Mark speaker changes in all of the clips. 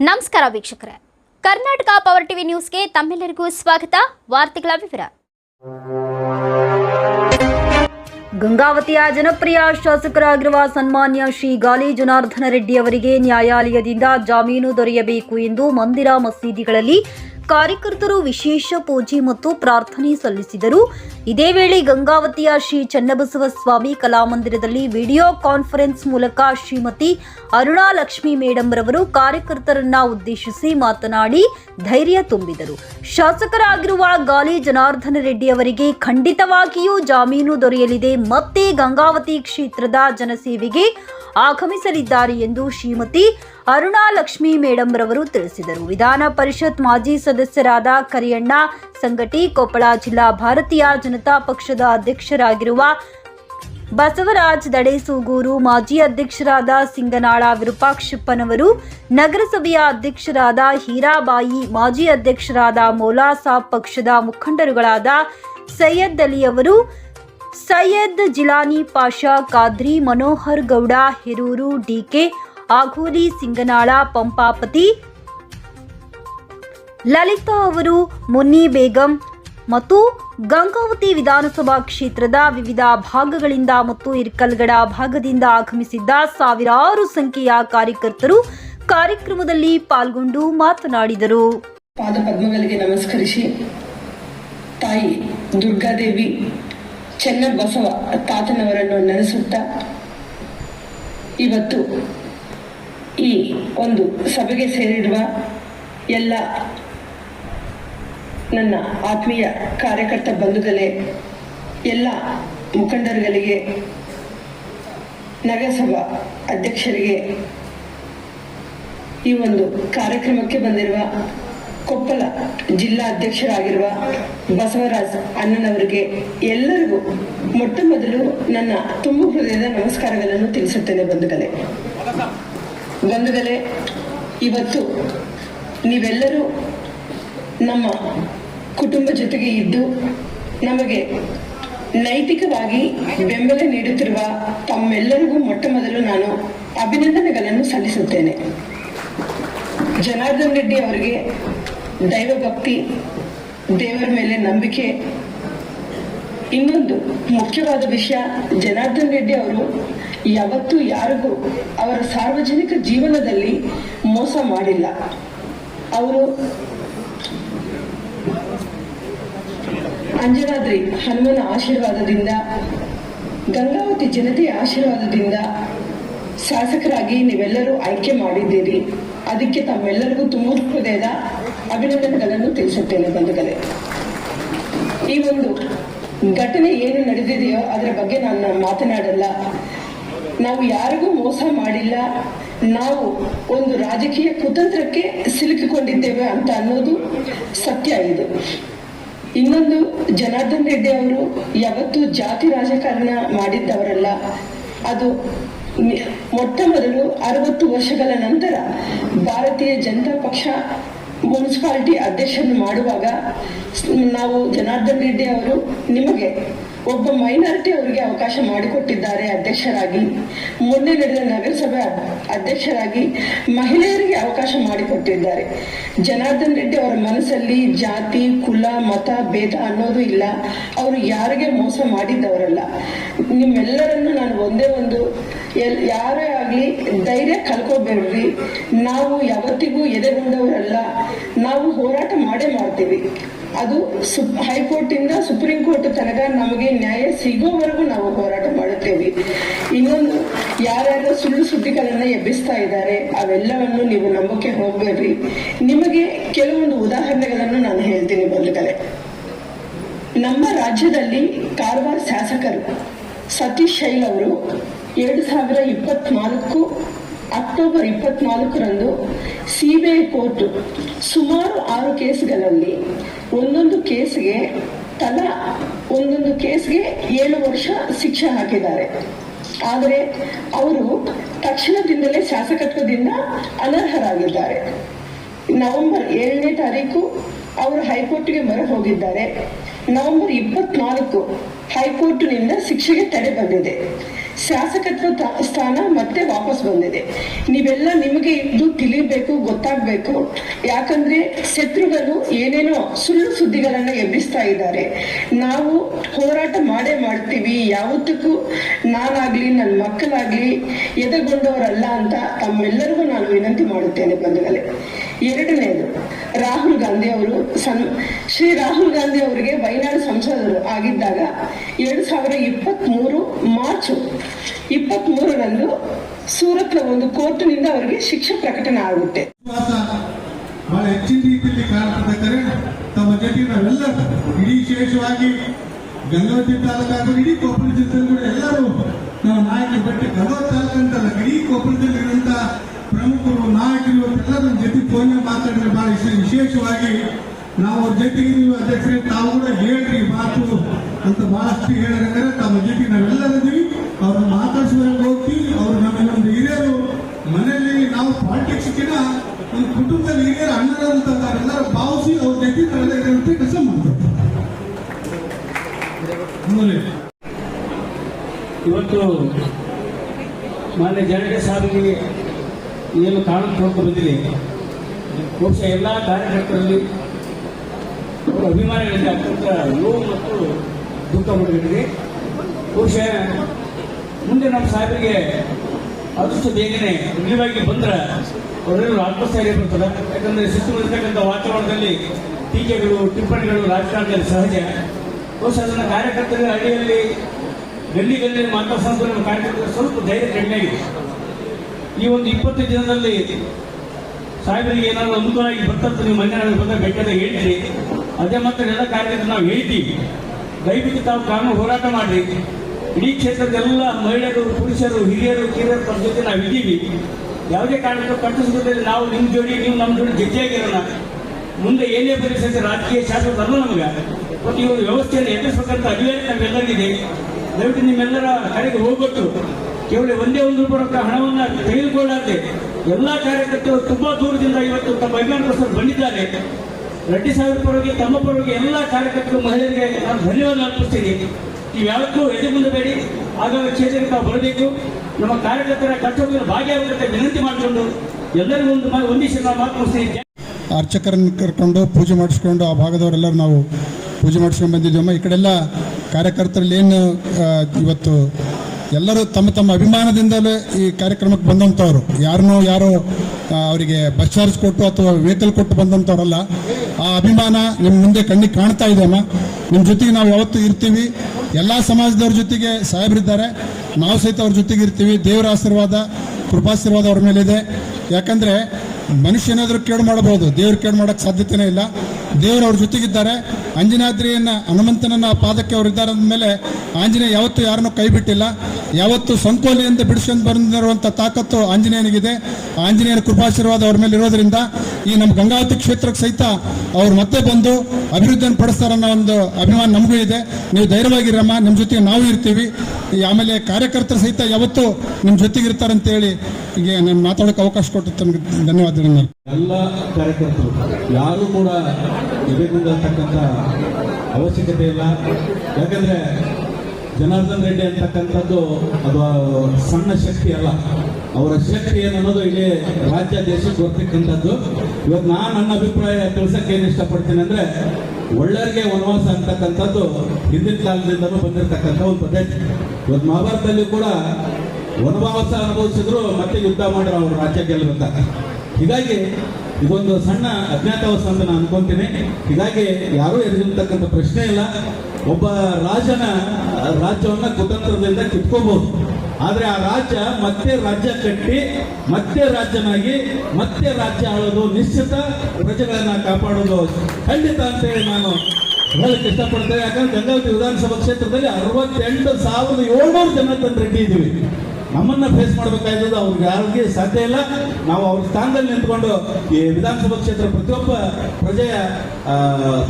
Speaker 1: ನಮಸ್ಕಾರ ವೀಕ್ಷಕರೇ. Karnataka power TV ನ್ಯೂಸ್ಗೆ ತಮ್ಮೆಲ್ಲರಿಗೂ ಸ್ವಾಗತ. ವಾರ್ತೆಗಳ ವಿವರ.
Speaker 2: ಗಂಗಾವತಿಯ ಜನಪ್ರಿಯ ಶಾಸಕರಾಗಿರುವ ಸನ್ಮಾನ್ಯ ಶ್ರೀ ಗಾಲಿ ಜನಾರ್ದನ ರೆಡ್ಡಿ ಅವರಿಗೆ ನ್ಯಾಯಾಲಯದಿಂದ ಜಾಮೀನು ದೊರೆಯಬೇಕು ಎಂದು ಮಂದಿರ ಮಸೀದಿಗಳಲ್ಲಿ ಕಾರ್ಯಕರ್ತರು ವಿಶೇಷ ಪೂಜೆ ಮತ್ತು ಪ್ರಾರ್ಥನೆ ಸಲ್ಲಿಸಿದರು. ಇದೇ ವೇಳೆ ಗಂಗಾವತಿಯ ಶ್ರೀ ಚನ್ನಬಸವ ಸ್ವಾಮಿ ಕಲಾಮಂದಿರದಲ್ಲಿ ವಿಡಿಯೋ ಕಾನ್ಫರೆನ್ಸ್ ಮೂಲಕ ಶ್ರೀಮತಿ ಅರುಣಾ ಲಕ್ಷ್ಮಿ ಮೇಡಂ ರವರು ಕಾರ್ಯಕರ್ತರನ್ನ ಉದ್ದೇಶಿಸಿ ಮಾತನಾಡಿ ಧೈರ್ಯ ತುಂಬಿದರು. ಶಾಸಕರಾಗಿರುವ ಗಾಲಿ ಜನಾರ್ದನ ರೆಡ್ಡಿ ಅವರಿಗೆ ಖಂಡಿತವಾಗಿಯೂ ಜಾಮೀನು ದೊರೆಯಲಿದೆ. ಮತ್ತೆ ಗಂಗಾವತಿ ಕ್ಷೇತ್ರದ ಜನಸೇವೆಗೆ ಆಗಮಿಸಲಿದ್ದಾರೆ ಎಂದು ಶ್ರೀಮತಿ ಅರುಣಾ ಲಕ್ಷ್ಮಿ ಮೇಡಂ ರವರು ತಿಳಿಸಿದರು. ವಿಧಾನ ಪರಿಷತ್ ಮಾಜಿ ಸದಸ್ಯರಾದ ಕರಿಯಣ್ಣ, ಸಂಗಟಿ, ಕೊಪ್ಪಳ ಜಿಲ್ಲಾ ಭಾರತೀಯ ಜನತಾ ಪಕ್ಷದ ಅಧ್ಯಕ್ಷರಾಗಿರುವ ಬಸವರಾಜ್ ದಡೇಸೂಗೂರು, ಮಾಜಿ ಅಧ್ಯಕ್ಷರಾದ ಸಿಂಗನಾಳ ವಿರೂಪಾಕ್ಷಪ್ಪನವರು, ನಗರಸಭೆಯ ಅಧ್ಯಕ್ಷರಾದ ಹೀರಾಬಾಯಿ, ಮಾಜಿ ಅಧ್ಯಕ್ಷರಾದ ಮೌಲಾಸಾಬ್ ಪಕ್ಷದ ಮುಖಂಡರುಗಳಾದ ಸೈಯದ್ ಅಲಿ ಅವರು ಸೈಯದ್ ಜಿಲಾನಿ ಪಾಷಾ ಕಾದ್ರಿ ಮನೋಹರ್ ಗೌಡ, ಹೆರೂರು ಡಿಕೆ ಆಘೋಲಿ ಸಿಂಗನಾಳ, ಪಂಪಾಪತಿ ಲಲಿತಾ ಅವರು, ಮುನ್ನಿ ಬೇಗಂ ಮತ್ತು ಗಂಗಾವತಿ ವಿಧಾನಸಭಾ ಕ್ಷೇತ್ರದ ವಿವಿಧ ಭಾಗಗಳಿಂದ ಮತ್ತು ಇರ್ಕಲ್ಗಡ ಭಾಗದಿಂದ ಆಗಮಿಸಿದ್ದ ಸಾವಿರಾರು ಸಂಖ್ಯೆಯ ಕಾರ್ಯಕರ್ತರು ಕಾರ್ಯಕ್ರಮದಲ್ಲಿ ಪಾಲ್ಗೊಂಡು ಮಾತನಾಡಿದರು.
Speaker 3: ಪಾದ ಪದ್ಮಗಳಿಗೆ ನಮಸ್ಕರಿಸಿ ತಾಯಿ ದುರ್ಗಾದೇವಿ ಚೆನ್ನಬಸವ ತಾತನವರನ್ನು ನೆನೆಸುತ್ತಾ ಇವತ್ತು ಈ ಒಂದು ಸಭೆಗೆ ಸೇರಿರುವ ಎಲ್ಲ ನನ್ನ ಆತ್ಮೀಯ ಕಾರ್ಯಕರ್ತ ಬಂಧುಗಳೇ, ಎಲ್ಲ ಮುಖಂಡರುಗಳಿಗೆ, ನಗರಸಭಾ ಅಧ್ಯಕ್ಷರಿಗೆ ಈ ಒಂದು ಕಾರ್ಯಕ್ರಮಕ್ಕೆ ಬಂದಿರುವ ಕೊಪ್ಪಳ ಜಿಲ್ಲಾ ಅಧ್ಯಕ್ಷರಾಗಿರುವ ಬಸವರಾಜ್ ಅಣ್ಣನವರಿಗೆ ಎಲ್ಲರಿಗೂ ಮೊಟ್ಟ ಮೊದಲು ನನ್ನ ತುಂಬು ಹೃದಯದ ನಮಸ್ಕಾರಗಳನ್ನು ತಿಳಿಸುತ್ತೇನೆ ಬಂಧುಗಳೇ. ಬಂಧುಗಳೇ, ಇವತ್ತು ನೀವೆಲ್ಲರೂ ನಮ್ಮ ಕುಟುಂಬ ಜೊತೆಗೆ ಇದ್ದು ನಮಗೆ ನೈತಿಕವಾಗಿ ಬೆಂಬಲ ನೀಡುತ್ತಿರುವ ತಮ್ಮೆಲ್ಲರಿಗೂ ಮೊಟ್ಟ ಮೊದಲು ನಾನು ಅಭಿನಂದನೆಗಳನ್ನು ಸಲ್ಲಿಸುತ್ತೇನೆ. ಜನಾರ್ದನ್ ರೆಡ್ಡಿ ಅವರಿಗೆ ದೈವ ಭಕ್ತಿ ದೇವರ ಮೇಲೆ ನಂಬಿಕೆ. ಇನ್ನೊಂದು ಮುಖ್ಯವಾದ ವಿಷಯ, ಜನಾರ್ದನ್ ರೆಡ್ಡಿ ಅವರು ಯಾವತ್ತೂ ಯಾರಿಗೂ ಅವರ ಸಾರ್ವಜನಿಕ ಜೀವನದಲ್ಲಿ ಮೋಸ ಮಾಡಿಲ್ಲ. ಅವರು ಅಂಜನಾದ್ರಿ ಹನುಮನ ಆಶೀರ್ವಾದದಿಂದ, ಗಂಗಾವತಿ ಜನತೆಯ ಆಶೀರ್ವಾದದಿಂದ ಶಾಸಕರಾಗಿ ನೀವೆಲ್ಲರೂ ಆಯ್ಕೆ ಮಾಡಿದ್ದೀರಿ. ಅದಕ್ಕೆ ತಮ್ಮೆಲ್ಲರಿಗೂ ತುಂಬ ಹೃದಯದ ಅಭಿನಂದನೆಗಳನ್ನು ತಿಳಿಸುತ್ತೇನೆ ಬಂಧುಗಳೇ. ಈ ಒಂದು ಘಟನೆ ಏನು ನಡೆದಿದೆಯೋ ಅದರ ಬಗ್ಗೆ ನಾನು ಮಾತನಾಡಲ್ಲ. ನಾವು ಯಾರಿಗೂ ಮೋಸ ಮಾಡಿಲ್ಲ. ನಾವು ಒಂದು ರಾಜಕೀಯ ಕುತಂತ್ರಕ್ಕೆ ಸಿಲುಕಿಕೊಂಡಿದ್ದೇವೆ ಅಂತ ಅನ್ನೋದು ಸತ್ಯ ಇದು. ಇನ್ನೊಂದು ಜನಾರ್ದನ್ ರೆಡ್ಡಿ ಅವರು ಯಾವತ್ತೂ ಜಾತಿ ರಾಜಕಾರಣ ಮಾಡಿದ್ದವರಲ್ಲ. ಅದು ಮೊಟ್ಟ ಮೊದಲು ಅರವತ್ತು ವರ್ಷಗಳ ನಂತರ ಭಾರತೀಯ ಜನತಾ ಪಕ್ಷ ಮುನ್ಸಿಪಾಲಿಟಿ ಅಧ್ಯಕ್ಷರನ್ನು ಮಾಡುವಾಗ ನಾವು ಜನಾರ್ದನ್ ರೆಡ್ಡಿ ಅವರು ನಿಮಗೆ ಒಬ್ಬ ಮೈನಾರಿಟಿ ಅವರಿಗೆ ಅವಕಾಶ ಮಾಡಿಕೊಟ್ಟಿದ್ದಾರೆ ಅಧ್ಯಕ್ಷರಾಗಿ. ಮೊನ್ನೆ ನಡೆದ ನಗರಸಭೆ ಅಧ್ಯಕ್ಷರಾಗಿ ಮಹಿಳೆಯರಿಗೆ ಅವಕಾಶ ಮಾಡಿಕೊಟ್ಟಿದ್ದಾರೆ. ಜನಾರ್ದನ್ ರೆಡ್ಡಿ ಅವರ ಮನಸ್ಸಲ್ಲಿ ಜಾತಿ, ಕುಲ, ಮತ, ಭೇದ ಅನ್ನೋದು ಇಲ್ಲ. ಅವರು ಯಾರಿಗೆ ಮೋಸ ಮಾಡಿದ್ದವರಲ್ಲ. ನಿಮ್ಮೆಲ್ಲರನ್ನು ನಾನು ಒಂದೇ ಒಂದು ಯಾರೇ ಆಗಲಿ ಧೈರ್ಯ ಕಲ್ಕೋಬೇಡ್ರಿ ನಾವು ಯಾವತ್ತಿಗೂ ಎದೆ ಬಂದವರಲ್ಲ ನಾವು ಹೋರಾಟ ಮಾಡೇ ಮಾಡ್ತೀವಿ. ಅದು ಹೈಕೋರ್ಟ್ ಇಂದ ಸುಪ್ರೀಂ ಕೋರ್ಟ್ ತನಕ ನಮಗೆ ನ್ಯಾಯ ಸಿಗೋವರೆಗೂ ನಾವು ಹೋರಾಟ ಮಾಡುತ್ತೇವೆ. ಇನ್ನೊಂದು, ಯಾರ್ಯಾರೋ ಸುಳ್ಳು ಸುದ್ದಿಗಳನ್ನ ಎಬ್ಬಿಸ್ತಾ ಇದ್ದಾರೆ, ಅವೆಲ್ಲವನ್ನು ನೀವು ನಂಬಕ್ಕೆ ಹೋಗ್ಬೇಡ್ರಿ. ನಿಮಗೆ ಕೆಲವೊಂದು ಉದಾಹರಣೆಗಳನ್ನು ನಾನು ಹೇಳ್ತೀನಿ ಬಂಧುಗಳೇ. ನಮ್ಮ ರಾಜ್ಯದಲ್ಲಿ ಕಾರವಾರ ಶಾಸಕರು ಸತೀಶ್ ಶೈಲ್ ಅವರು ಎರಡು ಸಾವಿರ ಇಪ್ಪತ್ನಾಲ್ಕು ಅಕ್ಟೋಬರ್ ಇಪ್ಪತ್ನಾಲ್ಕರಂದು ಸಿಬಿಐ ಕೋರ್ಟ್ ಸುಮಾರು ಆರು ಕೇಸ್ಗಳಲ್ಲಿ ಒಂದೊಂದು ಕೇಸ್ಗೆ ತಲಾ ಒಂದೊಂದು ಕೇಸ್ಗೆ ಏಳು ವರ್ಷ ಶಿಕ್ಷೆ ಹಾಕಿದ್ದಾರೆ. ಆದರೆ ಅವರು ತಕ್ಷಣದಿಂದಲೇ ಶಾಸಕತ್ವದಿಂದ ಅನರ್ಹರಾಗಿದ್ದಾರೆ. ನವೆಂಬರ್ ಏಳನೇ ತಾರೀಕು ಅವರು ಹೈಕೋರ್ಟ್ಗೆ ಮೊರೆ ಹೋಗಿದ್ದಾರೆ. ನವೆಂಬರ್ ಇಪ್ಪತ್ನಾಲ್ಕು ಹೈಕೋರ್ಟ್ನಿಂದ ಶಿಕ್ಷೆಗೆ ತಡೆ ಬಂದಿದೆ. ಶಾಸಕತ್ವ ಸ್ಥಾನ ಮತ್ತೆ ವಾಪಸ್ ಬಂದಿದೆ. ನೀವೆಲ್ಲ ನಿಮಗೆ ಇದು ತಿಳಿಬೇಕು ಗೊತ್ತಾಗ್ಬೇಕು. ಯಾಕಂದ್ರೆ ಶತ್ರುಗಳು ಏನೇನೋ ಸುಳ್ಳು ಸುದ್ದಿಗಳನ್ನ ಎಬ್ಬಿಸ್ತಾ ಇದ್ದಾರೆ. ನಾವು ಹೋರಾಟ ಮಾಡೇ ಮಾಡ್ತೀವಿ. ಯಾವತ್ತಕ್ಕೂ ನಾನಾಗ್ಲಿ ನನ್ನ ಮಕ್ಕಳಾಗ್ಲಿ, ಎದೆಗೊಂಡವರಲ್ಲ ಅಂತ ತಮ್ಮೆಲ್ಲರಿಗೂ ನಾನು ವಿನಂತಿ ಮಾಡುತ್ತೇನೆ ಬಂಧುಗಳೇ. ಎರಡನೇದು, ರಾಹುಲ್ ಗಾಂಧಿ ಅವರು ಸನ್ ಶ್ರೀ ರಾಹುಲ್ ಗಾಂಧಿ ಅವರಿಗೆ ವಯನಾಡು ಸಂಸದರು ಆಗಿದ್ದಾಗ ಎರಡು ಸಾವಿರ ಇಪ್ಪತ್ತ್ ಮೂರು ಮಾರ್ಚ್ ಇಪ್ಪತ್ತ್ ಮೂರರಂದು ಸೂರತ್ನ ಒಂದು ಕೋರ್ಟ್ನಿಂದ ಅವರಿಗೆ ಶಿಕ್ಷೆ ಪ್ರಕಟಣೆ ಆಗುತ್ತೆ.
Speaker 4: ಬಹಳ ಹೆಚ್ಚಿನ ರೀತಿಯಲ್ಲಿ ಕಾಣ್ತಿರ್ಬೇಕಾದ್ರೆ ತಮ್ಮ ಜೊತೆ ನಾವೆಲ್ಲ ಇಡೀ ವಿಶೇಷವಾಗಿ ಗಂಗಾವತಿ ತಾಲೂಕಾಗ ಇಡೀ ಕೊಪ್ಪಳ ಜಿಲ್ಲೆಯಲ್ಲಿ ಎಲ್ಲರೂ ನಾವು ನಾಯಕರು ಬಟ್ಟೆ ಗಂಗಾವತಿ ತಾಲೂಕು ಅಂತಲ್ಲ, ಇಡೀ ಕೊಪ್ಪಳ ಇರುವಂತ ಪ್ರಮುಖರು ನಾಯಕರು ಇವತ್ತೆಲ್ಲರೂ ನಮ್ಮ ಜೊತೆ ಫೋನ್ ಮಾತಾಡಿದ್ರೆ ಬಹಳ ಇಷ್ಟ ವಿಶೇಷವಾಗಿ ನಾವು ಅವ್ರ ಜೊತೆಗೆ ನೀವು ಅಧ್ಯಕ್ಷರೇ, ತಾವು ಕೂಡ ಹೇಳ್ರಿ ಮಾತು ಅಂತ ಬಹಳಷ್ಟು ಹೇಳಿದ್ರೆ ತಮ್ಮ ಜೊತೆ ನಾವೆಲ್ಲರೂ ಇದೀವಿ ಅವ್ರನ್ನ ಮಾತಾಡ್ಸೋದ್ರಲ್ಲಿ ಹೋಗ್ತೀವಿ. ಅವ್ರು ನಮ್ಮಲ್ಲೊಂದು ಹಿರಿಯರು, ಮನೆಯಲ್ಲಿ ನಾವು ಪಾಲಿಟಿಕ್ಸ್ಗಿನ ಒಂದು ಕುಟುಂಬದಲ್ಲಿ ಹಿರಿಯರು ಅಣ್ಣರಂತ ಎಲ್ಲರೂ ಭಾವಿಸಿ ಅವ್ರ ಜೊತೆ ನಾವೆಲ್ಲ ಕೆಲಸ ಮಾಡ್ತಾರೆ
Speaker 5: ಇವತ್ತು ಮಾನ್ಯ ಜನಗೆ ಸಾರಿಗೆ ಏನು ಕಾನೂನು ಹೋಗ್ತಾ ಬಂದಿದೆ. ಬಹುಶಃ ಎಲ್ಲ ಕಾರ್ಯಕರ್ತರಲ್ಲಿ ಅವರ ಅಭಿಮಾನಿಗಳಿಂದ ಅತ್ಯಂತ ನೋವು ಮತ್ತು ದುಃಖ ಹೊರಗಿದೆ ಬಹುಶಃ ಮುಂದೆ ನಮ್ಮ ಸಾಹೇಬರಿಗೆ ಆದಷ್ಟು ಬೇಗನೆ ನಿಜವಾಗಿ ಬಂದ್ರೆ ಅವರೆಲ್ಲರೂ ಆತ್ಮಸ್ಥೈರ್ಯ ಬರ್ತದೆ. ಯಾಕಂದ್ರೆ ಸುತ್ತಮುತ್ತಕ್ಕಂಥ ವಾತಾವರಣದಲ್ಲಿ ಟೀಕೆಗಳು, ಟಿಪ್ಪಣಿಗಳು ರಾಜಕಾರಣದಲ್ಲಿ ಸಹಜ. ಬಹುಶಃ ಅದನ್ನು ಕಾರ್ಯಕರ್ತರ ಅಡಿಯಲ್ಲಿ ಗಲ್ಲಿ ಗಲ್ಲಿಯಲ್ಲಿ ಮಾತಾಡ್ಸೋದು ನಮ್ಮ ಕಾರ್ಯಕರ್ತರು ಸ್ವಲ್ಪ ಧೈರ್ಯ ಕಡಿಮೆ ಆಗಿದೆ. ಈ ಒಂದು ಇಪ್ಪತ್ತು ದಿನದಲ್ಲಿ ಸಾಹೇಬರಿಗೆ ಏನಾದ್ರು ಅನುಕೂಲವಾಗಿ ಬರ್ತಂತ ನೀವು ಮನೆ ನನಗೆ ಬಂದ ಬೇಕಾದಾಗ ಹೇಳಿದ್ರಿ ಅದೇ ಮತ್ತೆ ಎಲ್ಲ ಕಾರ್ಯಕ್ರಮ ನಾವು ಹೇಳ್ತೀವಿ. ದಯವಿಟ್ಟು ತಾವು ಕಾನೂನು ಹೋರಾಟ ಮಾಡ್ರಿ. ಇಡೀ ಕ್ಷೇತ್ರದ ಮಹಿಳೆಯರು, ಪುರುಷರು, ಹಿರಿಯರು, ಕಿರಿಯರು ತಮ್ಮ ಜೊತೆ ನಾವು ಇದ್ದೀವಿ. ಯಾವುದೇ ಕಾರಣಕ್ಕೂ ಕಟ್ಟಿಸ್ಬಿಟ್ಟರೆ ನಾವು ನಿಮ್ಮ ಜೋಡಿ, ನೀವು ನಮ್ಮ ಜೋಡಿ ಜೊತೆಯಾಗಿರೋಣ ಮುಂದೆ ಏನೇ ಪರಿಸ್ಥಿತಿ, ರಾಜಕೀಯ ಶಾಸಕ ಅಲ್ಲ ನಮಗೆ. ಬಟ್ ಈ ಒಂದು ವ್ಯವಸ್ಥೆಯನ್ನು ಎದುರಿಸಬೇಕಂತ ಅಭಿವೇಕ ನಮಗೆಲ್ಲರಿಗೆ ದಯವಿಟ್ಟು ನಿಮ್ಮೆಲ್ಲರ ಕಡೆಗೆ ಹೋಗ್ಬಿಟ್ಟು ಕೇವಲ ಒಂದೇ ಒಂದು ರೂಪಾಯಿ ರೊಕ್ಕ ಹಣವನ್ನ ತೆಗೆದುಕೊಳ್ಳಾದೆ ಎಲ್ಲಾ ಕಾರ್ಯಕರ್ತರು ತುಂಬಾ ದೂರದಿಂದ ಇವತ್ತು ತಮ್ಮ ಅಭಿಮಾನಕ್ಕೋಸ್ಕರ ಬಂದಿದ್ದಾರೆ. ರೆಡ್ಡಿ ಸಾವಿರ ಪರವಾಗಿ, ತಮ್ಮ ಪರವಾಗಿ ಎಲ್ಲ ಕಾರ್ಯಕರ್ತರು, ಮಹಿಳೆಯರಿಗೆ ನಾನು ಧನ್ಯವಾದ ಅರ್ಪಿಸ್ತೀನಿ. ನೀವು ಯಾವತ್ತೂ ಮುಂದಬೇಡಿ ಆಗಾಗ ಕ್ಷೇತ್ರಕ್ಕೆ ನಾವು ಬರಬೇಕು. ನಮ್ಮ ಕಾರ್ಯಕರ್ತರ ಕರ್ತವ್ಯದಲ್ಲಿ ಭಾಗಿಯಾಗುತ್ತೆ ವಿನಂತಿ ಮಾಡಿಕೊಂಡು ಎಲ್ಲರಿಗೂ ಒಂದು ಒಂದಿಷ್ಟು ನಾವು ಮಾತು ಮುಗಿಸ್ತೀನಿ.
Speaker 4: ಅರ್ಚಕರನ್ನು ಕರ್ಕೊಂಡು ಪೂಜೆ ಮಾಡಿಸ್ಕೊಂಡು ಆ ಭಾಗದವರೆಲ್ಲರೂ ನಾವು ಪೂಜೆ ಮಾಡಿಸ್ಕೊಂಡು ಬಂದಿದ್ದೀವಮ್ಮ ಈ ಕಡೆಲ್ಲ ಕಾರ್ಯಕರ್ತರಲ್ಲಿ ಏನು ಇವತ್ತು ಎಲ್ಲರೂ ತಮ್ಮ ತಮ್ಮ ಅಭಿಮಾನದಿಂದಲೇ ಈ ಕಾರ್ಯಕ್ರಮಕ್ಕೆ ಬಂದಂಥವ್ರು. ಯಾರನ್ನೂ ಯಾರು ಅವರಿಗೆ ಬಸ್ ಚಾರ್ಜ್ ಕೊಟ್ಟು ಅಥವಾ ವೆಹಿಕಲ್ ಕೊಟ್ಟು ಬಂದಂಥವ್ರಲ್ಲ, ಆ ಅಭಿಮಾನ ನಿಮ್ಮ ಮುಂದೆ ಕಣ್ಣಿಗೆ ಕಾಣ್ತಾ ಇದೆ ಅಮ್ಮ. ನಿಮ್ಮ ಜೊತೆಗೆ ನಾವು ಯಾವತ್ತೂ ಇರ್ತೀವಿ. ಎಲ್ಲ ಸಮಾಜದವ್ರ ಜೊತೆಗೆ ಸಾಹೇಬರಿದ್ದಾರೆ ನಾವು ಸಹಿತ ಅವ್ರ ಜೊತೆಗೆ ಇರ್ತೀವಿ. ದೇವರ ಆಶೀರ್ವಾದ, ಕೃಪಾಶೀರ್ವಾದ ಅವ್ರ ಮೇಲಿದೆ. ಯಾಕಂದ್ರೆ ಮನುಷ್ಯ ಏನಾದರೂ ಕೇಳು ಮಾಡಬಹುದು. ದೇವ್ರು ಕೇಳು ಮಾಡಕ್ಕೆ ಸಾಧ್ಯತೆನೇ ಇಲ್ಲ. ದೇವರು ಅವ್ರ ಜೊತೆಗಿದ್ದಾರೆ. ಅಂಜನಾದ್ರಿಯನ್ನ, ಹನುಮಂತನನ್ನ ಪಾದಕ್ಕೆ ಅವ್ರು ಇದ್ದಾರೆ ಅಂದಮೇಲೆ ಆಂಜನೇಯ ಯಾವತ್ತೂ ಯಾರನ್ನು ಕೈ ಬಿಟ್ಟಿಲ್ಲ. ಯಾವತ್ತು ಸಂಕೋಲೆಯಿಂದ ಬಿಡಿಸ್ಕೊಂಡು ಬಂದಿರುವಂಥ ತಾಕತ್ತು ಆಂಜನೇಯನಿಗಿದೆ. ಆಂಜನೇಯನ ಕೃಪಾಶೀರ್ವಾದ ಅವ್ರ ಮೇಲೆ ಇರೋದ್ರಿಂದ ಈ ನಮ್ಮ ಗಂಗಾವತಿ ಕ್ಷೇತ್ರಕ್ಕೆ ಸಹಿತ ಅವ್ರು ಮತ್ತೆ ಬಂದು ಅಭಿವೃದ್ಧಿಯನ್ನು ಪಡಿಸ್ತಾರನ್ನೋ ಒಂದು ಅಭಿಮಾನ ನಮಗೂ ಇದೆ. ನೀವು ಧೈರ್ಯವಾಗಿರಮ್ಮ ನಿಮ್ಮ ಜೊತೆಗೆ ನಾವು ಇರ್ತೀವಿ. ಆಮೇಲೆ ಕಾರ್ಯಕರ್ತರು ಸಹಿತ ಯಾವತ್ತೂ ನಿಮ್ಮ ಜೊತೆಗೆ ಇರ್ತಾರಂತ ಹೇಳಿ ಈಗ ನಾನು ಮಾತಾಡೋಕೆ ಅವಕಾಶ ಕೊಟ್ಟು ತಮಗೆ
Speaker 6: ಎಲ್ಲ ಕಾರ್ಯಕರ್ತರು, ಯಾರು ಕೂಡ ಎದೆಗುಂದತಕ್ಕಂಥ ಅವಶ್ಯಕತೆ ಇಲ್ಲ. ಯಾಕಂದ್ರೆ ಜನಾರ್ದನ್ ರೆಡ್ಡಿ ಅಂತಕ್ಕಂಥದ್ದು ಅದು ಸಣ್ಣ ಶಕ್ತಿ ಅಲ್ಲ. ಅವರ ಶಕ್ತಿ ಏನನ್ನೋದು ಇಲ್ಲಿ ರಾಜ್ಯ, ದೇಶಕ್ಕೆ ಗೊತ್ತಿಕ್ಕಂಥದ್ದು. ಇವತ್ತು ನಾನು ನನ್ನ ಅಭಿಪ್ರಾಯ ತಿಳಿಸಕ್ಕೆ ಏನು ಇಷ್ಟಪಡ್ತೀನಿ ಅಂದರೆ ಒಳ್ಳೆಯರಿಗೆ ವನವಾಸ ಅಂತಕ್ಕಂಥದ್ದು ಹಿಂದಿನ ಕಾಲದಿಂದಲೂ ಬಂದಿರತಕ್ಕಂಥ ಒಂದು ಪದ್ಧತಿ. ಇವತ್ತು ಮಹಾಭಾರತದಲ್ಲಿ ಕೂಡ ವನವಾಸ ಅನುಭವಿಸಿದ್ರು ಮತ್ತೆ ಯುದ್ಧ ಮಾಡಿದ್ರು ಅವರು ರಾಜ್ಯ ಗೆಲ್ಲಬೇಕ ಹೀಗಾಗಿ ಇದೊಂದು ಸಣ್ಣ ಅಜ್ಞಾತವಾಸ ಅಂತ ನಾನು ಅನ್ಕೊಂತೀನಿ. ಹೀಗಾಗಿ ಯಾರೂ ಎದುರಿರ್ತಕ್ಕಂಥ ಪ್ರಶ್ನೆ ಇಲ್ಲ. ಒಬ್ಬ ರಾಜನ, ರಾಜ್ಯವನ್ನ ಕುತಂತ್ರದಿಂದ ಕಿತ್ಕೋಬಹುದು ಆದರೆ ಆ ರಾಜ್ಯ ಮತ್ತೆ ರಾಜ್ಯ ಕಟ್ಟಿ, ಮತ್ತೆ ರಾಜ್ಯನಾಗಿ, ಮತ್ತೆ ರಾಜ್ಯ ಆಳೋದು ನಿಶ್ಚಿತ. ಪ್ರಜೆಗಳನ್ನ ಕಾಪಾಡೋದು ಖಂಡಿತ ಅಂತೇಳಿ ನಾನು ಹೇಳಕ್ಕೆ ಇಷ್ಟಪಡ್ತೇನೆ. ಯಾಕಂದ್ರೆ ಗಂಗಾವತಿ ವಿಧಾನಸಭಾ ಕ್ಷೇತ್ರದಲ್ಲಿ ಅರವತ್ತೆಂಟು ಸಾವಿರದ ಏಳ್ನೂರು ಜನ ತಂದು ಇದ್ದೀವಿ ನಮ್ಮನ್ನ ಫೇಸ್ ಮಾಡಬೇಕಾಗಿರೋದು ಅವ್ರಿಗೆ ಯಾರಿಗೆ ಸಾಧ್ಯ ಇಲ್ಲ. ನಾವು ಅವ್ರ ಸ್ಥಾನದಲ್ಲಿ ನಿಂತ್ಕೊಂಡು ಈ ವಿಧಾನಸಭಾ ಕ್ಷೇತ್ರ ಪ್ರತಿಯೊಬ್ಬ ಪ್ರಜೆಯ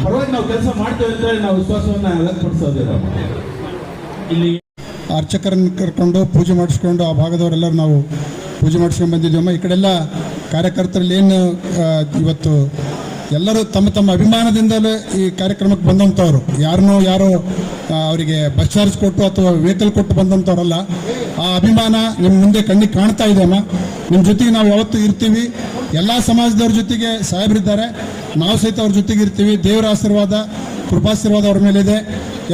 Speaker 6: ಪರವಾಗಿ ನಾವು ಕೆಲಸ ಮಾಡ್ತೇವೆ ಅಂತ ಹೇಳಿ ನಾವು ವಿಶ್ವಾಸವನ್ನ ವ್ಯಕ್ತಪಡಿಸೋದಿಲ್ಲ
Speaker 5: ಇಲ್ಲಿ
Speaker 4: ಅರ್ಚಕರನ್ನು ಕರ್ಕೊಂಡು ಪೂಜೆ ಮಾಡಿಸ್ಕೊಂಡು ಆ ಭಾಗದವರೆಲ್ಲರೂ ನಾವು ಪೂಜೆ ಮಾಡಿಸ್ಕೊಂಡು ಬಂದಿದ್ದೀವಮ್ಮ. ಈ ಕಡೆಲ್ಲ ಕಾರ್ಯಕರ್ತರಲ್ಲಿ ಏನು ಇವತ್ತು ಎಲ್ಲರೂ ತಮ್ಮ ತಮ್ಮ ಅಭಿಮಾನದಿಂದಲೇ ಈ ಕಾರ್ಯಕ್ರಮಕ್ಕೆ ಬಂದಂಥವ್ರು. ಯಾರನ್ನೂ ಯಾರು ಅವರಿಗೆ ಬಸ್ ಚಾರ್ಜ್ ಕೊಟ್ಟು ಅಥವಾ ವೆಹಿಕಲ್ ಕೊಟ್ಟು ಬಂದಂಥವ್ರಲ್ಲ, ಆ ಅಭಿಮಾನ ನಿಮ್ಮ ಮುಂದೆ ಕಣ್ಣಿಗೆ ಕಾಣ್ತಾ ಇದೆ ಅಮ್ಮ. ನಿಮ್ಮ ಜೊತೆಗೆ ನಾವು ಯಾವತ್ತೂ ಇರ್ತೀವಿ. ಎಲ್ಲ ಸಮಾಜದವ್ರ ಜೊತೆಗೆ ಸಾಹೇಬರಿದ್ದಾರೆ ನಾವು ಸಹಿತ ಅವ್ರ ಜೊತೆಗೆ ಇರ್ತೀವಿ. ದೇವರ ಆಶೀರ್ವಾದ, ಕೃಪಾಶೀರ್ವಾದ ಅವ್ರ ಮೇಲಿದೆ.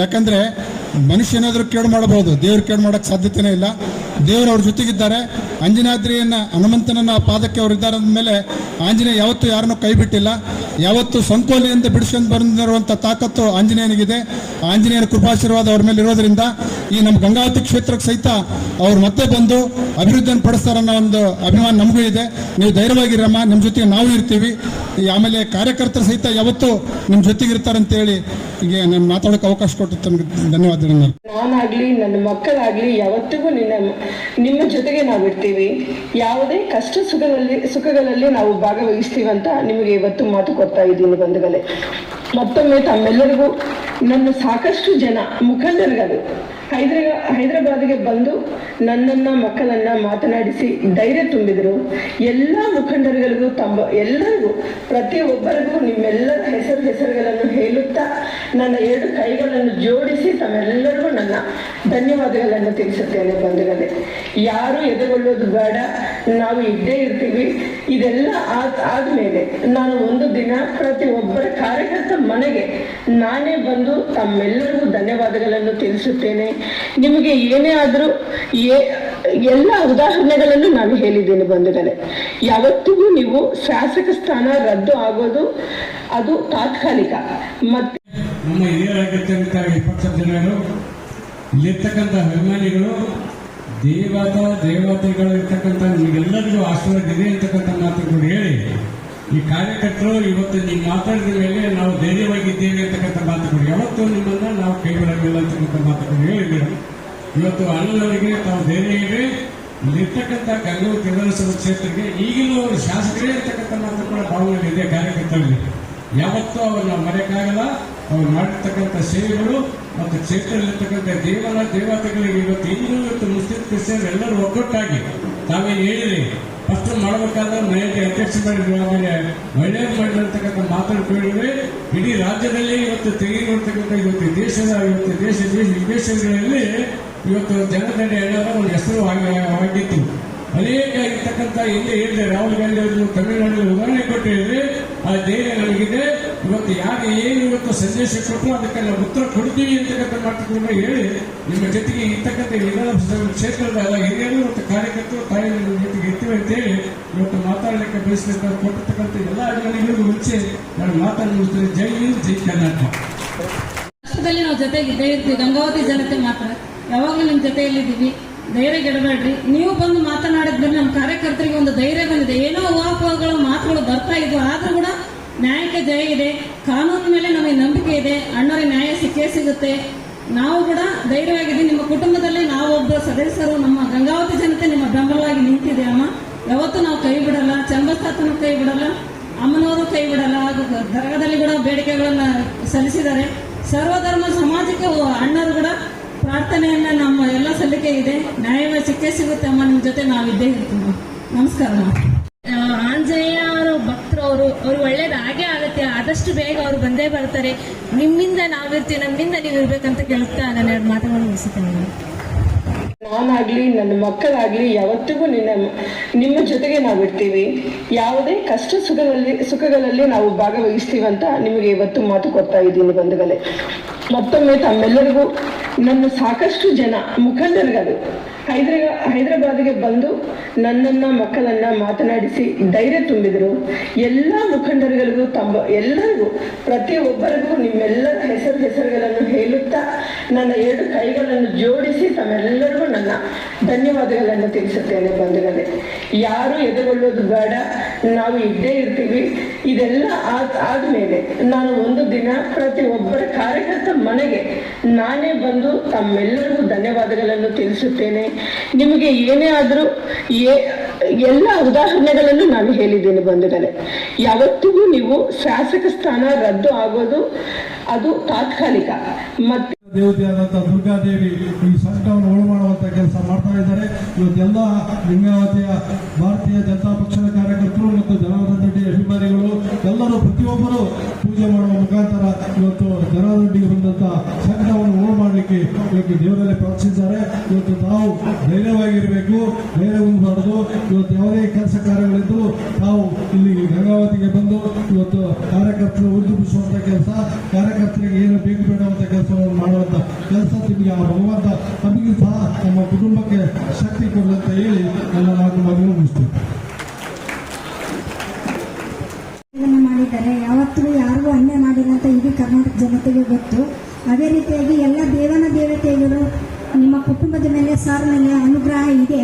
Speaker 4: ಯಾಕಂದರೆ ಮನುಷ್ಯ ಏನಾದರೂ ಕೇಳು ಮಾಡಬಹುದು. ದೇವ್ರು ಕೇಳು ಮಾಡೋಕ್ಕೆ ಸಾಧ್ಯತೆನೇ ಇಲ್ಲ. ದೇವರು ಅವ್ರ ಜೊತೆಗಿದ್ದಾರೆ. ಅಂಜನಾದ್ರಿಯನ್ನ ಹನುಮಂತನನ್ನ ಪಾದಕ್ಕೆ ಅವರು ಇದ್ದಾರೆ ಅಂದಮೇಲೆ ಆಂಜನೇಯ ಯಾವತ್ತೂ ಯಾರನ್ನೂ ಕೈ ಬಿಟ್ಟಿಲ್ಲ. ಯಾವತ್ತು ಸಂಕೋಲೆಯಿಂದ ಬಿಡಿಸ್ಕೊಂಡು ಬಂದಿರುವಂಥ ತಾಕತ್ತು ಆಂಜನೇಯನಿಗಿದೆ. ಆಂಜನೇಯನ ಕೃಪಾಶೀರ್ವಾದ ಅವ್ರ ಮೇಲೆ ಇರೋದ್ರಿಂದ ಈ ನಮ್ಮ ಗಂಗಾವತಿ ಕ್ಷೇತ್ರಕ್ಕೆ ಸಹಿತ ಅವ್ರು ಮತ್ತೆ ಬಂದು ಅಭಿವೃದ್ಧಿಯನ್ನು ಪಡಿಸ್ತಾರನ್ನೋ ಒಂದು ಅಭಿಮಾನ ನಮಗೂ ಇದೆ. ನೀವು ಧೈರ್ಯವಾಗಿರಮ್ಮ ನಿಮ್ಮ ಜೊತೆಗೆ ನಾವು ಇರ್ತೀವಿ. ಆಮೇಲೆ ಕಾರ್ಯಕರ್ತರು ಸಹಿತ ಯಾವತ್ತೂ ನಿಮ್ಮ ಜೊತೆಗೆ ಇರ್ತಾರಂತೇಳಿ ಈಗ ನಾನು ಮಾತಾಡೋಕೆ ಅವಕಾಶ ಕೊಟ್ಟು ತಮಗೆ ಧನ್ಯವಾದಗಳು.
Speaker 3: ನಾನಾಗಲಿ, ನನ್ನ ಮಕ್ಕಳಾಗಲಿ, ಯಾವತ್ತಿಗೂ ನಿನ್ನ, ನಿಮ್ಮ ಜೊತೆಗೆ ನಾವು ಇರ್ತೀವಿ ಯಾವುದೇ ಕಷ್ಟ ಸುಖದಲ್ಲಿ, ಸುಖಗಳಲ್ಲಿ ನಾವು ಭಾಗವಹಿಸ್ತೀವಂತ ನಿಮಗೆ ಇವತ್ತು ಮಾತು ಕೊಡ್ತಾ ಇದ್ದೀನಿ ಬಂಧುಗಳೇ. ಮತ್ತೊಮ್ಮೆ ತಮ್ಮೆಲ್ಲರಿಗೂ ನನ್ನ ಸಾಕಷ್ಟು ಜನ ಮುಖಂಡರುಗಳು ಹೈದ್ರ, ಹೈದರಾಬಾದ್ಗೆ ಬಂದು ನನ್ನನ್ನ, ಮಕ್ಕಳನ್ನ ಮಾತನಾಡಿಸಿ ಧೈರ್ಯ ತುಂಬಿದರು. ಎಲ್ಲ ಮುಖಂಡರುಗಳಿಗೂ ತಮ್ಮ, ಎಲ್ಲರಿಗೂ, ಪ್ರತಿಯೊಬ್ಬರಿಗೂ ನಿಮ್ಮೆಲ್ಲರ ಹೆಸರು ಹೆಸರುಗಳನ್ನು ಹೇಳುತ್ತಾ ನನ್ನ ಎರಡು ಕೈಗಳನ್ನು ಜೋಡಿಸಿ ತಮ್ಮೆಲ್ಲರಿಗೂ ನನ್ನ ಧನ್ಯವಾದಗಳನ್ನು ತಿಳಿಸುತ್ತೇನೆ ಬಂಧುಗಳೇ. ಯಾರು ಎದುರುಗೊಳ್ಳೋದು ಬೇಡ. ನಾವು ಇದ್ದೇ ಇರ್ತೀವಿ. ಇದೆಲ್ಲ ಆದ್ ಆದ್ಮೇಲೆ ನಾನು ಒಂದು ದಿನ ಪ್ರತಿ ಒಬ್ಬರ ಕಾರ್ಯಕರ್ತ ಮನೆಗೆ ನಾನೇ ಬಂದು ತಮ್ಮೆಲ್ಲರಿಗೂ ಧನ್ಯವಾದಗಳನ್ನು ತಿಳಿಸುತ್ತೇನೆ. ನಿಮಗೆ ಏನೇ ಆದರೂ ಎಲ್ಲ ಉದಾಹರಣೆಗಳನ್ನು ನಾನು ಹೇಳಿದ್ದೇನೆ ಬಂಧುಗಳೇ. ಯಾವತ್ತಿಗೂ ನೀವು ಶಾಸಕ ಸ್ಥಾನ ರದ್ದು ಆಗೋದು ಅದು ತಾತ್ಕಾಲಿಕ. ಮತ್ತೆ
Speaker 7: ನಮ್ಮ ಹಿರಿಯರಾಗಿರ್ತಕ್ಕಂಥ ಇಪ್ಪತ್ತು ಜನರು, ಇಲ್ಲಿರ್ತಕ್ಕಂಥ ಅಭಿಮಾನಿಗಳು ದೇವತ ದೇವತೆಗಳು ಇರ್ತಕ್ಕಂಥ ನಿಮಗೆಲ್ಲರಿಗೂ ಆಶೀರ್ವಾದ ಇದೆ ಅಂತಕ್ಕಂಥ ಮಾತುಗಳು ಹೇಳಿ. ಈ ಕಾರ್ಯಕರ್ತರು ಇವತ್ತು ನೀವು ಮಾತಾಡಿದ ಮೇಲೆ ನಾವು ಧೈರ್ಯವಾಗಿದ್ದೇವೆ ಅಂತಕ್ಕಂಥ ಮಾತುಗಳು. ಯಾವತ್ತೂ ನಿಮ್ಮನ್ನ ನಾವು ಕೈ ಅಂತಕ್ಕಂಥ ಮಾತುಗಳು ಹೇಳಿ ಇವತ್ತು ಅಣ್ಣನವರಿಗೆ ತಾವು ಧೈರ್ಯ ಇದೆ ಇಲ್ಲಿರ್ತಕ್ಕಂಥ ಗಂಗಾವತಿ ವಿಧಾನಸಭಾ ಕ್ಷೇತ್ರಕ್ಕೆ ಈಗಿನ ಅವರು ಶಾಸಕರೇ ಇರ್ತಕ್ಕಂಥ ಮಾತು ಕೂಡ ಭಾವನೆ ಇದೆ ಕಾರ್ಯಕರ್ತರಲ್ಲಿ. ಯಾವತ್ತೂ ಅವ್ರನ್ನ ಮರೆಯಕ್ಕಾಗಲ್ಲ. ಅವ್ರು ಮಾಡಿರ್ತಕ್ಕಂಥ ಸೇವೆಗಳು ಮತ್ತು ಕ್ಷೇತ್ರದಲ್ಲಿರ್ತಕ್ಕಂಥ ದೇವರ ದೇವತೆಗಳಿಗೆ ಇವತ್ತು ಹಿಂದೂ ಇವತ್ತು ಮುಸ್ಲಿಂ ಕ್ರಿಶ್ಚಿಯನ್ ಎಲ್ಲರೂ ಒಗ್ಗಟ್ಟಾಗಿ ತಾವೇನು ಹೇಳಿರಿ? ಫಸ್ಟ್ ಮಾಡಬೇಕಾದ ಮನೆಯಲ್ಲಿ ಅಧ್ಯಕ್ಷ ಮಾಡಿದ್ರು, ಆಮೇಲೆ ಮಾಡಿರತಕ್ಕಂಥ ಮಾಡಿರ್ತಕ್ಕಂಥ ಕೇಳಿದ್ರೆ ಇಡೀ ರಾಜ್ಯದಲ್ಲಿ ಇವತ್ತು ತೆಗೆದುಕೊಳ್ತಕ್ಕಂಥ ಇವತ್ತು ದೇಶದ, ಇವತ್ತು ದೇಶ ದೇಶ ವಿದೇಶಗಳಲ್ಲಿ ಇವತ್ತು ಜನದಂಡೆ ಎಲ್ಲರ ಒಂದು ಹೆಸರು ಆಗಿ- ಆಗಿತ್ತು ಅನೇಕ ಇರ್ತಕ್ಕಂಥ ಹಿಂದೆ ಹೇಳಿದೆ, ರಾಹುಲ್ ಗಾಂಧಿ ಅವರು ತಮಿಳುನಾಡಿನಲ್ಲಿ ಉದಾಹರಣೆ ಕೊಟ್ಟಿದ್ದಾರೆ ಆ ಧೈರ್ಯ ನಮಗಿದೆ. ಇವತ್ತು ಯಾರು ಏನು ಇವತ್ತು ಸಂದೇಶ ಕೊಟ್ಟರು ಅದಕ್ಕೆ ನಾವು ಉತ್ತರ ಕೊಡ್ತೀವಿ ಅಂತಕ್ಕಂಥ ಮಾತುಗಳನ್ನ ಹೇಳಿ, ನಿಮ್ಮ ಜೊತೆಗೆ ಇರ್ತಕ್ಕಂಥ ವಿಧಾನಸಭೆ ಕ್ಷೇತ್ರದ ಹಿರಿಯರು ಮತ್ತು ಕಾರ್ಯಕರ್ತರು ತಾಯಿ ಜೊತೆಗೆ ಇರ್ತೀವಿ ಅಂತೇಳಿ ಇವತ್ತು ಮಾತಾಡಲಿಕ್ಕೆ ಬಯಸಲಿಕ್ಕೆ ಕೊಟ್ಟಿರ್ತಕ್ಕಂಥ ಎಲ್ಲ ಅಭಿಮಾನಿಗಳಿಗೂ ಮುಂಚೆ ನಾನು ಮಾತನಾಡುತ್ತೇನೆ ಜೈ ಹಿಂದ್, ಜೈ ಕರ್ನಾಟಕ.
Speaker 8: ರಾಷ್ಟ್ರದಲ್ಲಿ ನಾವು ಜೊತೆಗೆ ಗಂಗಾವತಿ ಜನತೆ ಮಾತ್ರ. ಯಾವಾಗಲೂ ನಿಮ್ಮ ಜೊತೆಯಲ್ಲಿದ್ದೀವಿ. ಧೈರ್ಯ ಗೆಡಬೇಡ್ರಿ. ನೀವು ಬಂದು ಮಾತನಾಡಿದ್ಮೇಲೆ ನಮ್ಮ ಕಾರ್ಯಕರ್ತರಿಗೆ ಒಂದು ಧೈರ್ಯ ಬಂದಿದೆ ಏನೋ ಊಹಾಪೋಹಗಳು ಮಾತುಗಳು ಬರ್ತಾ ಇದ್ವು ಆದ್ರೂ ಕೂಡ ನ್ಯಾಯಕ್ಕೆ ಜಯ ಇದೆ. ಕಾನೂನು ಮೇಲೆ ನಮಗೆ ನಂಬಿಕೆ ಇದೆ. ಅಣ್ಣರ ನ್ಯಾಯ ಸಿಕ್ಕೇ ಸಿಗುತ್ತೆ. ನಾವು ಕೂಡ ಧೈರ್ಯವಾಗಿದೆ ನಿಮ್ಮ ಕುಟುಂಬದಲ್ಲಿ ನಾವೊಬ್ಬ ಸದಸ್ಯರು. ನಮ್ಮ ಗಂಗಾವತಿ ಜನತೆ ನಿಮ್ಮ ಬೆಂಬಲವಾಗಿ ನಿಂತಿದೆ ಅಮ್ಮ. ಯಾವತ್ತೂ ನಾವು ಕೈ ಬಿಡಲ್ಲ. ಚಂಬಸ್ತಾತನ ಕೈ ಬಿಡಲ್ಲ. ಅಮ್ಮನವರು ಕೈ ಬಿಡಲ್ಲ. ಹಾಗೂ ದರ್ಗದಲ್ಲಿ ಕೂಡ ಬೇಡಿಕೆಗಳನ್ನ ಸಲ್ಲಿಸಿದ್ದಾರೆ. ಸರ್ವಧರ್ಮ ಸಮಾಜಕ್ಕೆ ಅಣ್ಣರು ಕೂಡ ಪ್ರಾರ್ಥನೆಯನ್ನ ನಮ್ಮ ಎಲ್ಲ ಸಲ್ಲಿಕೆ ಇದೆ. ನ್ಯಾಯವೇ ಸಿಕ್ಕೇ ಸಿಗುತ್ತೆ ಅಮ್ಮ. ನಿಮ್ ಜೊತೆ ನಾವಿದ್ದೇ ಇರ್ತೀವಿ. ನಮಸ್ಕಾರ
Speaker 9: ಆಂಜನೇಯ ಅವರ, ಅವರು ಅವ್ರು ಒಳ್ಳೇದು ಹಾಗೆ ಆಗುತ್ತೆ, ಆದಷ್ಟು ಬೇಗ ಅವ್ರು ಬಂದೇ ಬರ್ತಾರೆ. ನಿಮ್ಮಿಂದ ನಾವಿರ್ತೀವಿ ನಮ್ಮಿಂದ ನೀವು ಇರ್ಬೇಕಂತ ಕೇಳ್ತಾ ನಾನು ಎರಡು ಮಾತುಗಳು ಮುಗಿಸುತ್ತೇನೆ.
Speaker 3: ನಾನಾಗ್ಲಿ, ನನ್ನ ಮಕ್ಕಳಾಗ್ಲಿ, ಯಾವತ್ತಿಗೂ ನಿನ್ನ, ನಿಮ್ಮ ಜೊತೆಗೆ ನಾವು ಇರ್ತೀವಿ. ಯಾವುದೇ ಕಷ್ಟ ಸುಖದಲ್ಲಿ ಸುಖಗಳಲ್ಲಿ ನಾವು ಭಾಗವಹಿಸ್ತೀವಂತ ನಿಮಗೆ ಇವತ್ತು ಮಾತು ಕೊಡ್ತಾ ಇದ್ದೀನಿ ಬಂಧುಗಳೇ. ಮತ್ತೊಮ್ಮೆ ತಮ್ಮೆಲ್ಲರಿಗೂ ನನ್ನ ಸಾಕಷ್ಟು ಜನ ಮುಖಂಡರುಗಳು ಹೈದ್ರ, ಹೈದರಾಬಾದ್ಗೆ ಬಂದು ನನ್ನನ್ನ, ಮಕ್ಕಳನ್ನ ಮಾತನಾಡಿಸಿ ಧೈರ್ಯ ತುಂಬಿದರು. ಎಲ್ಲ ಮುಖಂಡರುಗಳಿಗೂ ತಮ್ಮ, ಎಲ್ಲರಿಗೂ, ಪ್ರತಿಯೊಬ್ಬರಿಗೂ ನಿಮ್ಮೆಲ್ಲರ ಹೆಸರು ಹೆಸರುಗಳನ್ನು ಹೇಳುತ್ತಾ ನನ್ನ ಎರಡು ಕೈಗಳನ್ನು ಜೋಡಿಸಿ ತಮ್ಮೆಲ್ಲರಿಗೂ ನನ್ನ ಧನ್ಯವಾದಗಳನ್ನು ತಿಳಿಸುತ್ತೇನೆ ಬಂಧುಗಳೇ. ಯಾರು ಎದುರುಗೊಳ್ಳೋದು ಬೇಡ. ನಾವು ಇದ್ದೇ ಇರ್ತೀವಿ. ಇದೆಲ್ಲ ಆದ, ಆದ್ಮೇಲೆ ನಾನು ಒಂದು ದಿನ ಪ್ರತಿ ಒಬ್ಬರ ಕಾರ್ಯಕರ್ತ ಮನೆಗೆ ನಾನೇ ಬಂದು ತಮ್ಮೆಲ್ಲರಿಗೂ ಧನ್ಯವಾದಗಳನ್ನು ತಿಳಿಸುತ್ತೇನೆ. ನಿಮಗೆ ಏನೇ ಆದರೂ ಎಲ್ಲ ಉದಾಹರಣೆಗಳನ್ನು ನಾನು ಹೇಳಿದ್ದೇನೆ ಬಂಧುಗಳೇ ಯಾವತ್ತಿಗೂ ನೀವು ಶಾಸಕ ಸ್ಥಾನ ರದ್ದು ಆಗೋದು ಅದು ತಾತ್ಕಾಲಿಕ. ಮತ್ತೆ
Speaker 10: ದೇವತೆಯಾದಂಥ ದುರ್ಗಾದೇವಿ, ಈ ಸಂಕಟವನ್ನು ಕೆಲಸ ಮಾಡ್ತಾ ಇದ್ದಾರೆ. ಇವತ್ತೆಲ್ಲ ಲಿಂಗಾವತಿಯ ಭಾರತೀಯ ಜನತಾ ಪಕ್ಷದ ಕಾರ್ಯಕರ್ತರು ಮತ್ತು ಜನಾರ್ದನ್ ರೆಡ್ಡಿ ಅಭಿಮಾನಿಗಳು, ಎಲ್ಲರೂ ಪ್ರತಿಯೊಬ್ಬರು ಪೂಜೆ ಮಾಡುವ ಮುಖಾಂತರ ಇವತ್ತು ಜನರೊಂದಿಗೆ ಬಂದಂತ ಸಂಕಟವನ್ನು ಓಡ್ ಮಾಡಲಿಕ್ಕೆ ಇವತ್ತು ದೇವರಲ್ಲಿ ಪ್ರಾರ್ಥಿಸಿದ್ದಾರೆ. ಇವತ್ತು ತಾವು ಧೈರ್ಯವಾಗಿರಬೇಕು, ಧೈರ್ಯ ಹೊಂದಬಾರದು. ಇವತ್ತು ಯಾವುದೇ ಕೆಲಸ ಕಾರ್ಯಗಳಿದ್ದು ತಾವು ಇಲ್ಲಿ ಗಂಗಾವತಿಗೆ ಬಂದು ಇವತ್ತು ಕಾರ್ಯಕರ್ತರು ಉದ್ಯಮಿಸುವಂತ ಕೆಲಸ, ಕಾರ್ಯಕರ್ತರಿಗೆ ಏನು ಬೇಕು ಬೇಡ ಅಂತ ಕೆಲಸವನ್ನು ಮಾಡುವಂತ ಕೆಲಸ. ನಿಮಗೆ ಆ ಭಗವಂತ ನಮಗೆ ಸಹ ನಮ್ಮ ಕುಟುಂಬಕ್ಕೆ ಶಕ್ತಿ ಕೊಡುವಂತ ಹೇಳಿ ನನ್ನ ನಾಲ್ಕು ಮಾತುಗಳು ಮುಗಿಸ್ತೇನೆ
Speaker 11: ಇದನ್ನು ಮಾಡಿದ್ದಾರೆ. ಯಾವತ್ತೂ ಯಾರಿಗೂ ಅನ್ಯಾಯ ಮಾಡಿಲ್ಲ ಅಂತ ಇಡೀ ಕರ್ನಾಟಕ ಜನತೆಗೆ ಗೊತ್ತು. ಅದೇ ರೀತಿಯಾಗಿ ಎಲ್ಲ ದೇವನ ದೇವತೆಗಳು ನಿಮ್ಮ ಕುಟುಂಬದ ಮೇಲೆ ಸರ್ ಮೇಲೆ ಅನುಗ್ರಹ ಇದೆ.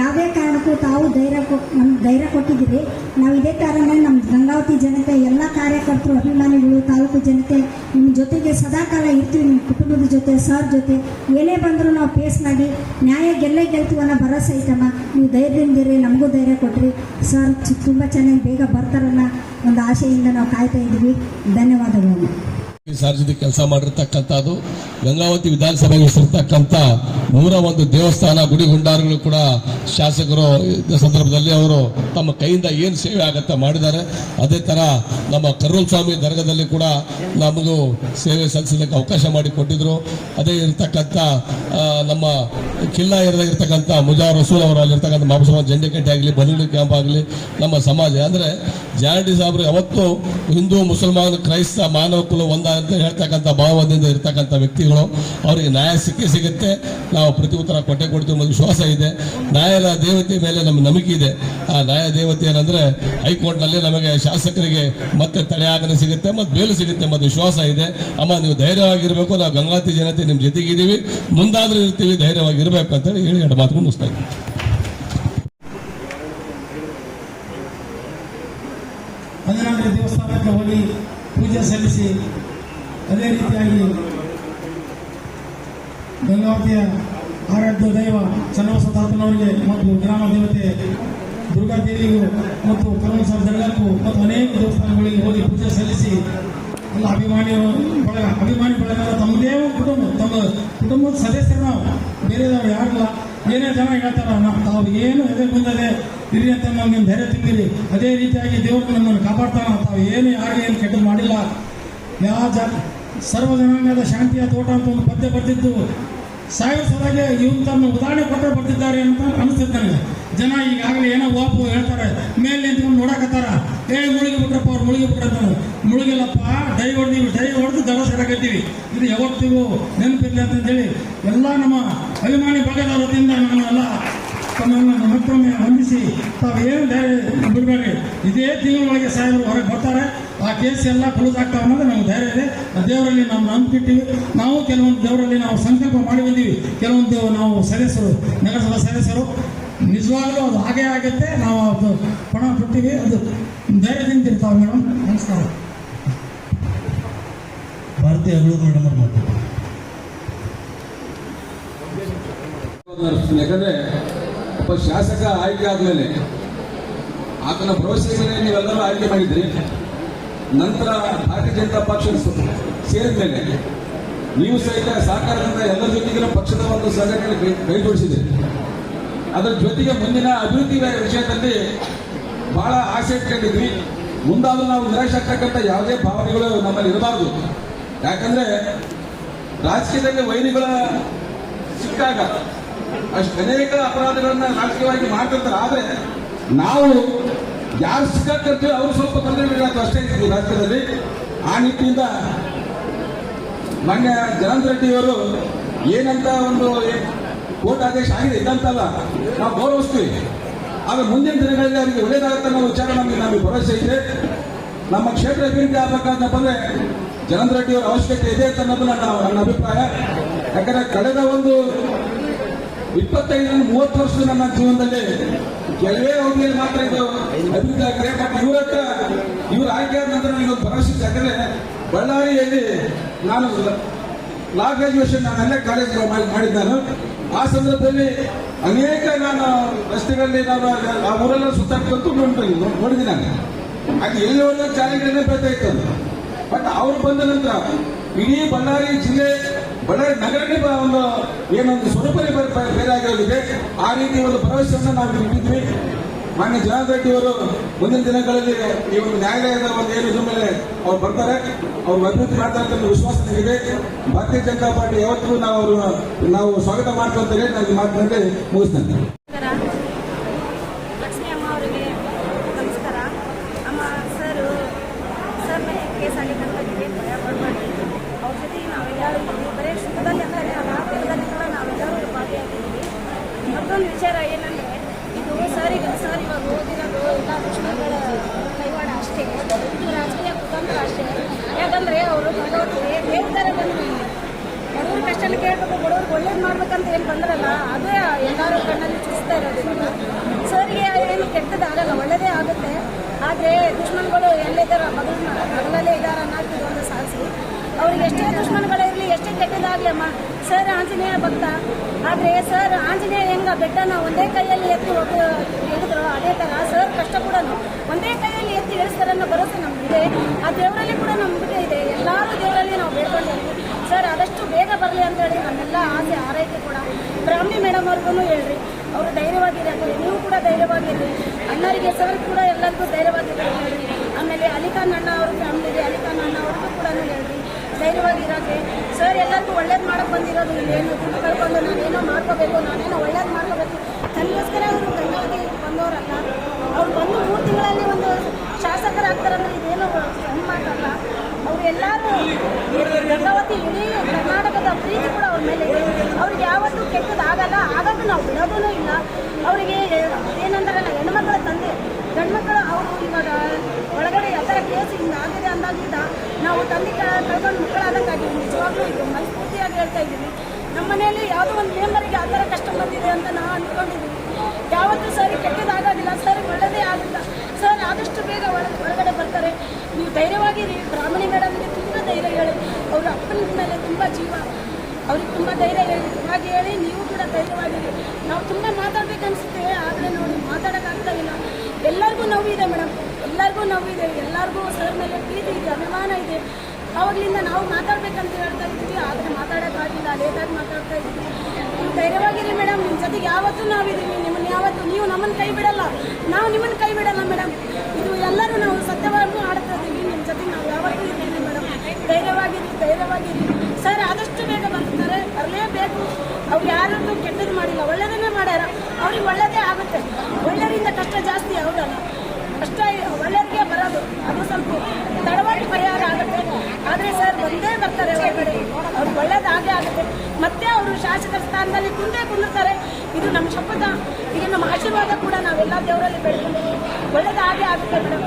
Speaker 11: ಯಾವುದೇ ಕಾರಣಕ್ಕೂ ತಾವು ಧೈರ್ಯ ಕೊ ನಮ್ಗೆ ಧೈರ್ಯ ಕೊಟ್ಟಿದ್ದೀರಿ. ನಾವು ಇದೇ ಕಾರಣ ನಮ್ಮ ಗಂಗಾವತಿ ಜನತೆ, ಎಲ್ಲ ಕಾರ್ಯಕರ್ತರು, ಅಭಿಮಾನಿಗಳು, ತಾಲೂಕು ಜನತೆ ನಿಮ್ಮ ಜೊತೆಗೆ ಸದಾಕಾಲ ಇರ್ತೀವಿ ನಿಮ್ಮ ಕುಟುಂಬದ ಜೊತೆ, ಸರ್ ಜೊತೆ. ಏನೇ ಬಂದರೂ ನಾವು ಫೇಸ್ ಮಾಡಿ, ನ್ಯಾಯ ಗೆಲ್ಲೇ ಗೆಲ್ತೀವಿ ಅನ್ನೋ ಭರವಸೆ ಐತಮ್ಮ. ನೀವು ಧೈರ್ಯದಿಂದಿರಿ ನಮಗೂ ಧೈರ್ಯ ಕೊಟ್ರಿ. ಸರ್, ತುಂಬ ಚೆನ್ನಾಗಿ ಬೇಗ ಬರ್ತಾರನ್ನ ಒಂದು ಆಶೆಯಿಂದ ನಾವು ಕಾಯ್ತಾ ಇದ್ದೀವಿ. ಧನ್ಯವಾದಗಳು
Speaker 12: ಸಾರ್ವಜನಿಕ ಕೆಲಸ ಮಾಡಿರ್ತಕ್ಕಂಥದ್ದು. ಗಂಗಾವತಿ ವಿಧಾನಸಭೆಗೆ ಸೇರ್ತಕ್ಕಂಥ ನೂರ ಒಂದು ದೇವಸ್ಥಾನ ಗುಡಿ ಗುಂಡಾರಗಳು ಕೂಡ ಶಾಸಕರು ಸಂದರ್ಭದಲ್ಲಿ ಅವರು ತಮ್ಮ ಕೈಯಿಂದ ಏನು ಸೇವೆ ಆಗತ್ತ ಮಾಡಿದ್ದಾರೆ. ಅದೇ ತರ ನಮ್ಮ ಕರ್ನೂಲ್ ಸ್ವಾಮಿ ದರ್ಗದಲ್ಲಿ ಕೂಡ ನಮಗೂ ಸೇವೆ ಸಲ್ಲಿಸಲಿಕ್ಕೆ ಅವಕಾಶ ಮಾಡಿಕೊಟ್ಟಿದ್ರು ಅದೇ ಇರತಕ್ಕಂಥ ನಮ್ಮ ಕಿಲ್ಲಾ ಇರದ ಇರ್ತಕ್ಕಂಥ ಮುಜಾ ರಸೂಲ್ ಅವರು ಅಲ್ಲಿರ್ತಕ್ಕಂಥ ಮಾಬಸಮ ಜಂಡಿಕಟ್ಟೆ ಆಗಲಿ ಬಲೂಡಿ ಕ್ಯಾಂಪ್ ಆಗಲಿ, ನಮ್ಮ ಸಮಾಜ. ಅಂದರೆ ಜಾಂಡಿ ಸಾಬ್ರು ಯಾವತ್ತು ಹಿಂದೂ, ಮುಸಲ್ಮಾನ್, ಕ್ರೈಸ್ತ, ಮಾನವ ಕುಲ ಒಂದ ಅಂತ ಹೇಳ್ತಕ್ಕಂಥ ಭಾವದಿಂದ ಇರ್ತಕ್ಕಂಥ ವ್ಯಕ್ತಿಗಳು, ಅವರಿಗೆ ನ್ಯಾಯ ಸಿಕ್ಕಿ ಸಿಗುತ್ತೆ. ನಾವು ಪ್ರತಿ ಉತ್ತರ ಕೊಟ್ಟೆ ಕೊಡ್ತೀವಿ ಅನ್ನೋ ವಿಶ್ವಾಸ ಇದೆ. ನ್ಯಾಯಾಲಯ ದೇವತೆ ಮೇಲೆ ನಮ್ಮ ನಂಬಿಕೆ ಇದೆ. ಆ ನ್ಯಾಯ ದೇವತೆ ಏನಂದ್ರೆ, ಹೈಕೋರ್ಟ್ನಲ್ಲಿ ನಮಗೆ ಶಾಸಕರಿಗೆ ಮತ್ತೆ ತಡೆಯಾಗನೆ ಸಿಗುತ್ತೆ, ಮತ್ತು ಬೇಲು ಸಿಗುತ್ತೆ, ಮತ್ತು ವಿಶ್ವಾಸ ಇದೆ. ಅಮ್ಮ, ನೀವು ಧೈರ್ಯವಾಗಿರಬೇಕು, ನಾವು ಗಂಗಾತಿ ಜನತೆ ನಿಮ್ಮ ಜೊತೆಗಿದ್ದೀವಿ. ಮುಂದಾದರೂ ಇರ್ತೀವಿ, ಧೈರ್ಯವಾಗಿರಬೇಕು ಅಂತೇಳಿ ಹೇಳಿ ಎರಡು ಮಾತು ಮುಗಿಸ್ತಾ ಇದ್ದೀನಿ.
Speaker 10: ದೇವಸ್ಥಾನಕ್ಕೆ ಹೋಗಿ ಪೂಜೆ ಸಲ್ಲಿಸಿ ಅದೇ ರೀತಿಯಾಗಿ ಗಂಗಾವತಿಯ ಆರಾಧ್ಯ ದೈವ ಚನ್ನಬಸ ತಾತನವರಿಗೆ ಮತ್ತು ಗ್ರಾಮ ದೇವತೆ ದುರ್ಗಾದೇವಿಗೂ ಮತ್ತು ಕರುಣಸಾರ ಜಗಕ್ಕೂ ಮತ್ತು ಅನೇಕ ದೇವಸ್ಥಾನಗಳಿಗೆ ಹೋಗಿ ಪೂಜೆ ಸಲ್ಲಿಸಿ ಎಲ್ಲ ಅಭಿಮಾನಿ ಬಳಗ ಅಭಿಮಾನಿ ಬಳಗ ತಮ್ಮದೇ ಕುಟುಂಬ, ತಮ್ಮ ಕುಟುಂಬದ ಸದಸ್ಯರು ನಾವು. ಬೇರೆದವ್ರು ಯಾರಿಲ್ಲ. ಏನೇ ಜನ ಹೇಳ್ತಾರ ನಾವು ತಾವು ಏನು ಎದೆ ಬಂದದೆ ಇರಿ ಅಂತ ನಮ್ಗೆ ಧೈರ್ಯ ತುಂಬಿರಿ. ಅದೇ ರೀತಿಯಾಗಿ ದೇವರು ನಮ್ಮನ್ನು ಕಾಪಾಡ್ತಾನ ತಾವು ಏನು ಯಾರಿಗೆ ಏನು ಕೆಟ್ಟದ್ದು ಮಾಡಿಲ್ಲ. ಯಾವ ಜ ಸರ್ವ ಜನಾಂಗದ ಶಾಂತಿಯ ತೋಟ ಅಂತ ಒಂದು ಪದ್ಯ ಬರ್ತಿದ್ದು ಸಾವಿರ ಸಲಗೆ ಇವನು ತಮ್ಮ ಉದಾಹರಣೆ ಕೊಟ್ಟರೆ ಬರ್ತಿದ್ದಾರೆ ಅಂತ ಅನಿಸ್ತದೆ ಜನ ಈಗಾಗಲೇ ಏನೋ ವಾಪು ಹೇಳ್ತಾರೆ, ಮೇಲೆ ನಿಂತ್ಕೊಂಡು ನೋಡಕತ್ತಾರ. ಏ ಮುಳುಗಿ ಬಿಟ್ರಪ್ಪ ಅವ್ರು, ಮುಳುಗಿ ಬಿಟ್ರಂತ ಮುಳುಗಿಲ್ಲಪ್ಪ ಡೈ ಹೊಡೆದೀವಿ ಡೈ ಹೊಡೆದು ದಡ ಸಡಗತ್ತೀವಿ ಇದು ಯಾವತ್ತಿಗೂ ನೆನಪಿರಲಿ ಅಂತಂದೇಳಿ ಎಲ್ಲ ನಮ್ಮ ಅಭಿಮಾನಿ ಭಾಗದ ವತಿಯಿಂದ ನಾನು ಎಲ್ಲ ತಮ್ಮನ್ನು ಮತ್ತೊಮ್ಮೆ ವಂದಿಸಿ ತಾವು ಏನು ಇದೇ ತಿಂಗಳೊಳಗೆ ಸಾಯಲು ಹೊರಗೆ ಬರ್ತಾರೆ. ಆ ಕೇಸ್ ಎಲ್ಲ ಕ್ಲೋಸ್ ಆಗ್ತಾವೆ ಅನ್ನೋದು ನಮ್ಗೆ ಧೈರ್ಯ ಇದೆ. ಆ ದೇವರಲ್ಲಿ ನಾವು ನಂಬಿಟ್ಟಿವಿ ನಾವು ಕೆಲವೊಂದು ದೇವರಲ್ಲಿ ನಾವು ಸಂಕಲ್ಪ ಮಾಡಿ ಬಂದೀವಿ. ಕೆಲವೊಂದು ನಾವು ಸದಸ್ಯರು ನಗರಸಭಾ ಸದಸ್ಯರು ನಿಜವಾಗಲೂ ಅದು ಹಾಗೆ ಆಗುತ್ತೆ. ನಾವು ಅದು ಪಣ ಬಿಟ್ಟಿವಿ ಅದು ಧೈರ್ಯದಿಂದ ಇರ್ತಾವೆ ಮೇಡಮ್. ನಮಸ್ಕಾರ.
Speaker 6: ಭಾರತೀಯ ಅಭಿವೃದ್ಧಿ
Speaker 13: ಯಾಕಂದ್ರೆ ಒಬ್ಬ ಶಾಸಕ ಆಯ್ಕೆ ಆದ್ಮೇಲೆ ಆತನ ಭರವಸೆ ನೀವು ನೀವೆಲ್ಲರೂ ಆಯ್ಕೆ ಮಾಡಿದ್ರಿ. ನಂತರ ಭಾರತೀಯ ಜನತಾ ಪಕ್ಷ ಸೇರಿದ ಮೇಲೆ ನೀವು ಸಹಿತ ಸಹಕಾರದಿಂದ ಎಲ್ಲರ ಜೊತೆಗಿನ ಪಕ್ಷದ ಒಂದು ಸಂಘಟನೆ ಕೈ ಕೈ ಜೋಡಿಸಿದೆ ಅದರ ಜೊತೆಗೆ ಮುಂದಿನ ಅಭಿವೃದ್ಧಿ ವಿಷಯದಲ್ಲಿ ಬಹಳ ಆಸೆ ಇಟ್ಕೊಂಡಿದ್ವಿ. ಮುಂದಾದ್ರೂ ನಾವು ನಿರಾಶೆ ಆಗ್ತಕ್ಕಂಥ ಯಾವುದೇ ಭಾವನೆಗಳು ನಮ್ಮಲ್ಲಿ ಇರಬಾರದು. ಯಾಕಂದ್ರೆ ರಾಜಕೀಯದಲ್ಲಿ ವೈರಿಗಳ ಸಿಕ್ಕಾಗ ಅಷ್ಟು ಅನೇಕ ಅಪರಾಧಗಳನ್ನ ರಾಜಕೀಯವಾಗಿ ಮಾಡ್ತಿರ್ತಾರೆ. ಆದ್ರೆ ನಾವು ಯಾರು ಸಿಕ್ಕಾಕಂತೀವಿ ಅವರು ಸ್ವಲ್ಪ ತೊಂದರೆ ಬೀಳಾಯ್ತು ಅಷ್ಟೇ ಇದ್ದೀವಿ ರಾಜ್ಯದಲ್ಲಿ. ಆ ನಿಟ್ಟಿನಿಂದ ಮಾನ್ಯ ಜನಾರ್ದನ್ ರೆಡ್ಡಿಯವರು ಏನಂತ ಒಂದು ಕೋರ್ಟ್ ಆದೇಶ ಆಗಿದೆ, ಇದಂತಲ್ಲ, ನಾವು ಗೌರವಿಸ್ತೀವಿ. ಆದರೆ ಮುಂದಿನ ದಿನಗಳಲ್ಲಿ ಅವರಿಗೆ ಒಳ್ಳೇದಾಗುತ್ತೆ ಅನ್ನೋ ವಿಚಾರ ನಮಗೆ ನಮಗೆ ಭರವಸೆ ಇದೆ. ನಮ್ಮ ಕ್ಷೇತ್ರ ಅಭಿವೃದ್ಧಿ ಆಗ್ಬೇಕಂತ ಬಂದ್ರೆ ಜನಾರ್ದನ್ ರೆಡ್ಡಿ ಅವರ ಅವಶ್ಯಕತೆ ಇದೆ ಅಂತ ನನ್ನ ಅಭಿಪ್ರಾಯ. ಯಾಕಂದ್ರೆ ಕಳೆದ ಒಂದು ಇಪ್ಪತ್ತೈದರಿಂದ ಮೂವತ್ತು ವರ್ಷ ನನ್ನ ಜೀವನದಲ್ಲಿ ಕೆಲವೇ ಅವಧಿಯಲ್ಲಿ ಮಾತ್ರ ಇದು ಅಭಿವೃದ್ಧಿ ಆಗಿದೆ ಬಟ್ ಇವ್ರ ಇವ್ರು ಆಯ್ಕೆ ಆದ ನಂತರ ನನಗೆ ಭರವಸೆ. ಯಾಕಂದ್ರೆ ಬಳ್ಳಾರಿಯಲ್ಲಿ ನಾನು ಲಾ ಗ್ರಾಜುಯೇಷನ್ ನಾನು ಅಲ್ಲೇ ಕಾಲೇಜ್ ಮಾಡಿದ್ದು ನಾನು ಆ ಸಂದರ್ಭದಲ್ಲಿ ಅನೇಕ ನಾನು ರಸ್ತೆಗಳಲ್ಲಿ ನಾನು ಆ ಊರೆಲ್ಲ ಸುತ್ತಾಡ್ಕೊಂತು ನೋಡಿದ್ದೀನಿ ನಾನು ಅದು ಎಲ್ಲಿವರೆಗೂ ಚಾಲೆಂಜ್ಗಳನ್ನೇ ಬರ್ತಾ ಇತ್ತು. ಬಟ್ ಅವ್ರು ಬಂದ ನಂತರ ಇಡೀ ಬಳ್ಳಾರಿ ಜಿಲ್ಲೆ ಬಳ್ಳಾರಿ ನಗರನೇ ಬ- ಒಂದು ಏನೊಂದು ಸ್ವರೂಪನೇ ಬೇರೆ ಆಗಿರೋದಿದೆ ಆ ರೀತಿ ಒಂದು ಭರವಸೆಯನ್ನು ನಾವು ಇಟ್ಟಿದ್ವಿ ಮಾನ್ಯ ಜನಾರ್ದನ್ ರೆಡ್ಡಿ ಅವರು ಮುಂದಿನ ದಿನಗಳಲ್ಲಿ ಈ ಒಂದು ನ್ಯಾಯಾಲಯದ ಒಂದು ಏನು ಇದ್ರ ಮೇಲೆ ಅವ್ರು ಬರ್ತಾರೆ. ಅವ್ರು ಅಭಿವೃದ್ಧಿ ಮಾಡ್ತಾರೆ ಅಂತ ವಿಶ್ವಾಸ ನನಗಿದೆ ಭಾರತೀಯ ಜನತಾ ಪಾರ್ಟಿ ಯಾವತ್ತೂ ನಾವು ಅವರು ನಾವು ಸ್ವಾಗತ ಮಾಡ್ತಾ ಅಂತ ಹೇಳಿ ನಾನು ಈ ಮಾತಿನಲ್ಲಿ ಮುಗಿಸ್ತೇನೆ
Speaker 11: ಲಕ್ಷ್ಮಿ ಅಮ್ಮ ಅವರಿಗೆ ನಮಸ್ಕಾರ ಅಮ್ಮ ಸರ್ ಸರ್ ಮೇಲೆ ಕೇಸ್ ಆಗಿದ್ದಂಗೆ ಭಯ ಪಡಬೇಡಿ ಅವ್ರ ಜೊತೆ ನಾವೆಲ್ಲರೂ ಇದ್ದೀವಿ ಬರೀ ಸುಖದಲ್ಲಿ ಅಂದರೆ ರಾತ್ರಿಗಳಲ್ಲಿ ಕೂಡ ನಾವೆಲ್ಲರೂ ಭಾಗಿಯಾಗಿದ್ದೀವಿ ಮತ್ತೊಂದು ವಿಚಾರ ಏನಂದರೆ ಇದು ಸರಿಗೆ ಸರ್ ಇವಾಗ ಓದಿರೋದು ಎಲ್ಲ ದುಷ್ಮಗಳ ಕೈವಾಡ ಅಷ್ಟೇ ಇದು ರಾಜಕೀಯ ಕುತಂತ್ರ ಅಷ್ಟೇ ಯಾಕಂದರೆ ಅವರು ಭಗವತಿಗೆ ದೇವತಾರೆ ಬಂದು ಬಡವ್ರ ಕಷ್ಟನ ಕೇಳಬೇಕು ಬಡವ್ರಿಗೆ ಒಳ್ಳೇದು ಮಾಡ್ಬೇಕಂತ ಏನು ಬಂದ್ರಲ್ಲ ಅದೇ ಎಲ್ಲರೂ ಕಣ್ಣಲ್ಲಿ ಚುಚ್ತಾ ಇರೋದು ಸರ್ಗೆ ಏನು ಕೆಟ್ಟದಾಗಲ್ಲ ಒಳ್ಳೇದೇ ಆಗುತ್ತೆ. ಆದರೆ ದುಶ್ಮನ್ಗಳು ಎಲ್ಲಿದ್ದಾರ ಬದಲು ಮಗಳಲ್ಲೇ ಇದ್ದಾರೆ ಅನ್ನೋದು ಒಂದು ಸಾಧಿಸಿ ಅವ್ರಿಗೆ ಎಷ್ಟೇ ದುಶ್ಮನ್ಗಳಿರಲಿ ಎಷ್ಟೇ ಕೆಟ್ಟದಾಗಲಿ ಅಮ್ಮ, ಸರ್ ಆಂಜನೇಯ ಭಕ್ತ. ಆದರೆ ಸರ್ ಆಂಜನೇಯ ಹೆಂಗ ಬೆಟ್ಟನ ಒಂದೇ ಕೈಯಲ್ಲಿ ಎತ್ತಿ ಹೋಗಿ ಹಿಡಿದ್ರು ಅದೇ ಥರ ಸರ್ ಕಷ್ಟ ಕೂಡ ಒಂದೇ ಕೈಯಲ್ಲಿ ಎತ್ತಿ ಇಳಿಸ್ತಾರೆ ಅನ್ನೋ ಭರವಸೆ ನಮಗಿದೆ. ಆ ದೇವರಲ್ಲಿ ಕೂಡ ನಂಬಿಕೆ ಇದೆ. ಎಲ್ಲರೂ ದೇವರಲ್ಲಿ ನಾವು ಬೇಡ್ಕೊಂಡಿದ್ದೀವಿ ಸರ್, ಆದಷ್ಟು ಬೇಗ ಬರಲಿ ಅಂತ ಹೇಳಿ ನಮ್ಮೆಲ್ಲ ಆಸೆ, ಆರೈಕೆ ಕೂಡ. ಬ್ರಾಹ್ಮಿ ಮೇಡಮ್ ಅವ್ರಿಗೂ ಹೇಳ್ರಿ. ಅವರು ಧೈರ್ಯವಾಗಿರಲಿ ನೀವು ಕೂಡ ಧೈರ್ಯವಾಗಿರಲಿ ಅಣ್ಣರಿಗೆ ಸರ್ ಕೂಡ ಎಲ್ಲರಿಗೂ ಧೈರ್ಯವಾಗಿರಲಿ ಹೇಳಿ. ಆಮೇಲೆ ಅಲಿಖಾನ್ ಅಣ್ಣ ಅವ್ರ ಫ್ಯಾಮಿಲಿಗೆ ಅಲಿಖಾನ್ ಅಣ್ಣ ಅವ್ರಿಗೂ ಕೂಡ ಹೇಳ್ರಿ. ಧೈರ್ಯವಾಗಿರೋಕ್ಕೆ ಸರ್ ಎಲ್ಲರಿಗೂ ಒಳ್ಳೇದು ಮಾಡಕ್ಕೆ ಬಂದಿರೋದು ಇಲ್ಲೇನು ದುಡ್ಡು ಕಳ್ಕೊಂಡು ನಾನೇನೋ ಮಾಡ್ಕೋಬೇಕು, ನಾನೇನೋ ಒಳ್ಳೇದು ಮಾಡ್ಕೋಬೇಕು. ನನಗೋಸ್ಕರ ಅವರು ಗಂಗಾವತಿ ಬಂದವರಲ್ಲ. ಅವ್ರು ಬಂದು ಮೂರು ತಿಂಗಳಲ್ಲಿ ಒಂದು ಶಾಸಕರಾಗ್ತಾರಂದ್ರೆ ಇದೇನೋ ಎಲ್ಲರೂ ಗಂಗಾವತಿ ಇಡೀ ಕರ್ನಾಟಕದ ಪ್ರೀತಿ ಕೂಡ ಅವ್ರ ಮೇಲೆ ಅವ್ರಿಗೆ ಯಾವತ್ತೂ ಕೆಟ್ಟದಾಗಲ್ಲ ಆಗದು ನಾವು ಬಿಡೋದೂ ಇಲ್ಲ. ಅವರಿಗೆ ಏನಂತಾರಲ್ಲ ಹೆಣ್ಮಕ್ಳ ತಂದೆ, ಗಂಡ್ಮಕ್ಳು ಅವರು ಇವಾಗ ಒಳಗಡೆ ಯಾವ ಕೇಸ್ ಹಿಂಗೆ ಆಗಿದೆ ಅಂದಾಗಿದ್ದ ನಾವು ತಂದೆ ಕಳ್ಕೊಂಡು ಮಕ್ಕಳಾದಂಗಾಗಿವಿ ನಿಜವಾಗ್ಲೂ ಇದು ಮನಸ್ಫೂರ್ತಿಯಾಗಿ ಹೇಳ್ತಾ ಇದ್ದೀವಿ ನಮ್ಮ ಮನೆಯಲ್ಲಿ ಯಾವುದೋ ಒಂದು ಮೆಂಬರಿಗೆ ಆ ಥರ ಕಷ್ಟ ಬಂದಿದೆ ಅಂತ ನಾವು ಅಂದ್ಕೊಂಡಿದ್ದೀವಿ ಯಾವತ್ತೂ ಸರಿ ಕೆಟ್ಟದಾಗೋದಿಲ್ಲ ಸರ್ ಒಳ್ಳೆಯದೇ ಆಗಿಲ್ಲ. ಸರ್, ಆದಷ್ಟು ಬೇಗ ಒಳ ಒಳಗಡೆ ನೀವು ಧೈರ್ಯವಾಗಿರಿ ಬ್ರಾಹ್ಮಣಿ ಮೇಡಮ್ಗೆ ತುಂಬ ಧೈರ್ಯ ಹೇಳಿ. ಅವ್ರ ಅಪ್ಪನ ಮೇಲೆ ತುಂಬ ಜೀವ. ಅವ್ರಿಗೆ ತುಂಬ ಧೈರ್ಯ ಹೇಳಿ. ಹಾಗೆ ಹೇಳಿ ನೀವು ಕೂಡ ಧೈರ್ಯವಾಗಿರಿ ನಾವು ತುಂಬ ಮಾತಾಡ್ಬೇಕನ್ಸುತ್ತೆ ಆದರೆ ನೋಡಿ ಮಾತಾಡೋಕ್ಕಾಗ್ತಾ ಇಲ್ಲ. ಎಲ್ಲರಿಗೂ ಇದೆ ಮೇಡಮ್ ಎಲ್ಲರಿಗೂ ನೋವಿದೆ ಎಲ್ಲರಿಗೂ ಸರ್ ಮೇಲೆ ಪ್ರೀತಿ ಇದೆ, ಅಭಿಮಾನ ಇದೆ. ಅವಾಗಲಿಂದ ನಾವು ಮಾತಾಡ್ಬೇಕಂತ ಹೇಳ್ತಾ ಇದ್ದೀವಿ, ಆದರೆ ಮಾತಾಡೋಕ್ಕಾಗಿಲ್ಲ ಲೇಟಾಗಿ ಮಾತಾಡ್ತಾ ಇದ್ದೀವಿ. ನೀವು ಧೈರ್ಯವಾಗಿರಿ ಮೇಡಮ್ ನಿಮ್ಮ ಜೊತೆಗೆ ಯಾವತ್ತೂ ನಾವಿದ್ದೀವಿ. ನಿಮ್ಮನ್ನು ಯಾವತ್ತೂ, ನೀವು ನಮ್ಮನ್ನು ಕೈ ಬಿಡಲ್ಲ. ನಾವು ನಿಮ್ಮನ್ನು ಕೈ ಬಿಡಲ್ಲ ಮೇಡಮ್ ಇದು ಎಲ್ಲರೂ ನಾವು ಸತ್ಯವಾಗಿ ಆಡ್ತಾ ಇದ್ದೀವಿ ನಿಮ್ಮ ಧೈರ್ಯವಾಗಿರಿ ಧೈರ್ಯವಾಗಿರಿ ಸರ್, ಆದಷ್ಟು ಬೇಗ ಬರ್ತಾರೆ. ಬರಲೇಬೇಕು. ಅವ್ರು ಯಾರನ್ನೂ ಕೆಟ್ಟದ್ದು ಮಾಡಿಲ್ಲ. ಒಳ್ಳೆಯದನ್ನೇ ಮಾಡ್ಯಾರ. ಅವ್ರಿಗೆ ಒಳ್ಳೆಯದೇ ಆಗುತ್ತೆ. ಒಳ್ಳೆಯರಿಂದ ಕಷ್ಟ ಜಾಸ್ತಿ ಅವರಲ್ಲ ಕಷ್ಟ ಒಳ್ಳೆಯರಿಗೆ ಬರೋದು. ಅದು ಸ್ವಲ್ಪ ತಡವಾಗಿ ಪರಿಹಾರ ಆಗುತ್ತೆ. ಆದರೆ ಸರ್ ಬಂದೇ ಬರ್ತಾರೆ ಒಳಗಡೆ ಅವ್ರಿಗೆ ಒಳ್ಳೇದಾಗೇ ಆಗುತ್ತೆ. ಮತ್ತೆ ಅವರು ಶಾಸಕರ ಸ್ಥಾನದಲ್ಲಿ ಕುಂದೇ ಕುಂದಿರ್ತಾರೆ. ಇದು ನಮ್ಮ ಶಪಥ. ಇದು ನಮ್ಮ ಆಶೀರ್ವಾದ ಕೂಡ ನಾವೆಲ್ಲ ದೇವರಲ್ಲಿ ಬೆಳೆದಿದ್ದೀವಿ ಒಳ್ಳೇದಾಗೇ ಆಗುತ್ತೆ ಮೇಡಮ್.